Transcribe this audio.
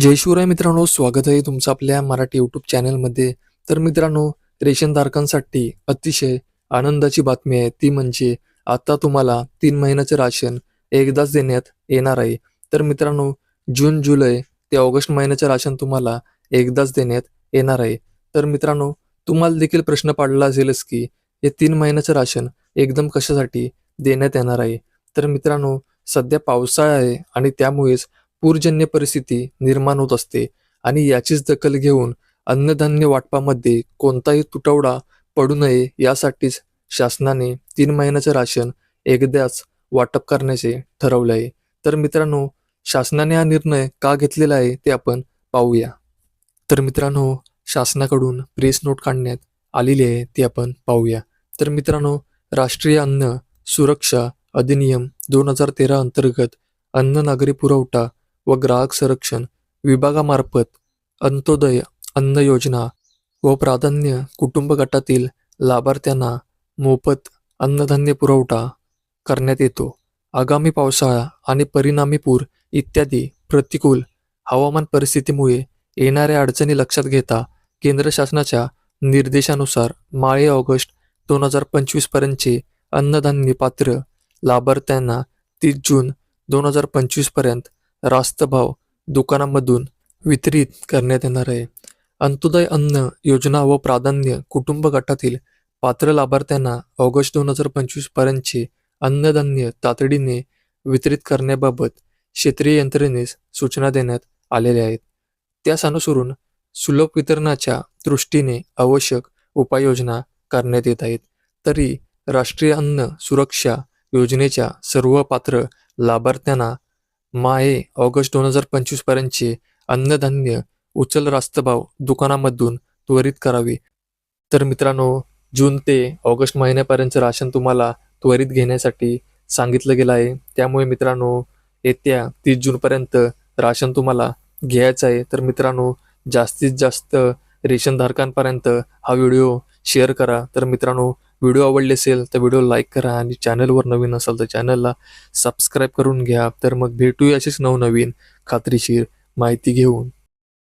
जय शिवराय मित्रांनो स्वागत आहे तुमचं आपल्या मराठी यूट्यूब चॅनलमध्ये तर मित्रांनो रेशनधारकांसाठी अतिशय आनंदाची बातमी आहे. ती म्हणजे आता तुम्हाला तीन महिन्याचं राशन एकदाच देण्यात येणार आहे. तर मित्रांनो जून जुलै ते ऑगस्ट महिन्याचं राशन तुम्हाला एकदाच देण्यात येणार आहे. तर मित्रांनो तुम्हाला देखील प्रश्न पडला असेलच की हे तीन महिन्याचं राशन एकदम कशासाठी देण्यात येणार आहे? तर मित्रांनो सध्या पावसाळा आहे आणि त्यामुळेच पूरजन्य परिस्थिती निर्माण होत असते आणि याचीच दखल घेऊन अन्नधान्य वाटपामध्ये कोणताही तुटवडा पडू नये यासाठीच शासनाने तीन महिन्याचं राशन एकदाच वाटप करण्याचे ठरवले आहे तर मित्रांनो शासनाने हा निर्णय का घेतलेला आहे ते आपण पाहूया. तर मित्रांनो शासनाकडून प्रेस नोट काढण्यात आलेली आहे ती आपण पाहूया. तर मित्रांनो राष्ट्रीय अन्न सुरक्षा अधिनियम दोन हजार तेरा अंतर्गत अन्न नागरी पुरवठा व ग्राहक संरक्षण विभागामार्फत अंत्योदय अन्न योजना व प्राधान्य कुटुंब गटातील लाभार्थ्यांना मोफत अन्नधान्य पुरवठा करण्यात येतो. आगामी पावसाळा आणि परिणामी पूर इत्यादी प्रतिकूल हवामान परिस्थितीमुळे येणाऱ्या अडचणी लक्षात घेता केंद्र शासनाच्या निर्देशानुसार माळे ऑगस्ट दोन हजार पंचवीसपर्यंतचे अन्नधान्य पात्र लाभार्थ्यांना तीस जून दोन हजार पंचवीसपर्यंत रास्त भाव दुकानामधून वितरित करण्यात येणार आहे. अंत्योदय अन्न योजना व प्राधान्य कुटुंब गटातील पात्र लाभार्थ्यांना ऑगस्ट दोन हजार पंचवीस पर्यंतचे अन्नधान्य तातडीने वितरित करण्याबाबत क्षेत्रीय यंत्रणेस सूचना देण्यात आलेल्या आहेत. त्यास अनुसरून सुलभ वितरणाच्या दृष्टीने आवश्यक उपाययोजना करण्यात येत आहेत. तरी राष्ट्रीय अन्न सुरक्षा योजनेच्या सर्व पात्र लाभार्थ्यांना माये ऑगस्ट दोन हजार पंचवीस पर्यंतचे अन्नधान्य उचल रास्तभाव दुकानामधून त्वरित करावे. तर मित्रांनो जून ते ऑगस्ट महिन्यापर्यंतचं राशन तुम्हाला त्वरित घेण्यासाठी सांगितलं गेलं आहे. त्यामुळे मित्रांनो येत्या तीस जूनपर्यंत राशन तुम्हाला घ्यायचं आहे. तर मित्रांनो जास्तीत जास्त रेशनधारकांपर्यंत हा व्हिडिओ शेअर करा. तर मित्रांनो व्हिडिओ आवडले असेल तर व्हिडिओ लाईक करा आणि चॅनलवर नवीन असाल तर चॅनलला सबस्क्राईब करून घ्या. तर मग भेटूया अशीच नवनवीन खात्रीशीर माहिती घेऊन.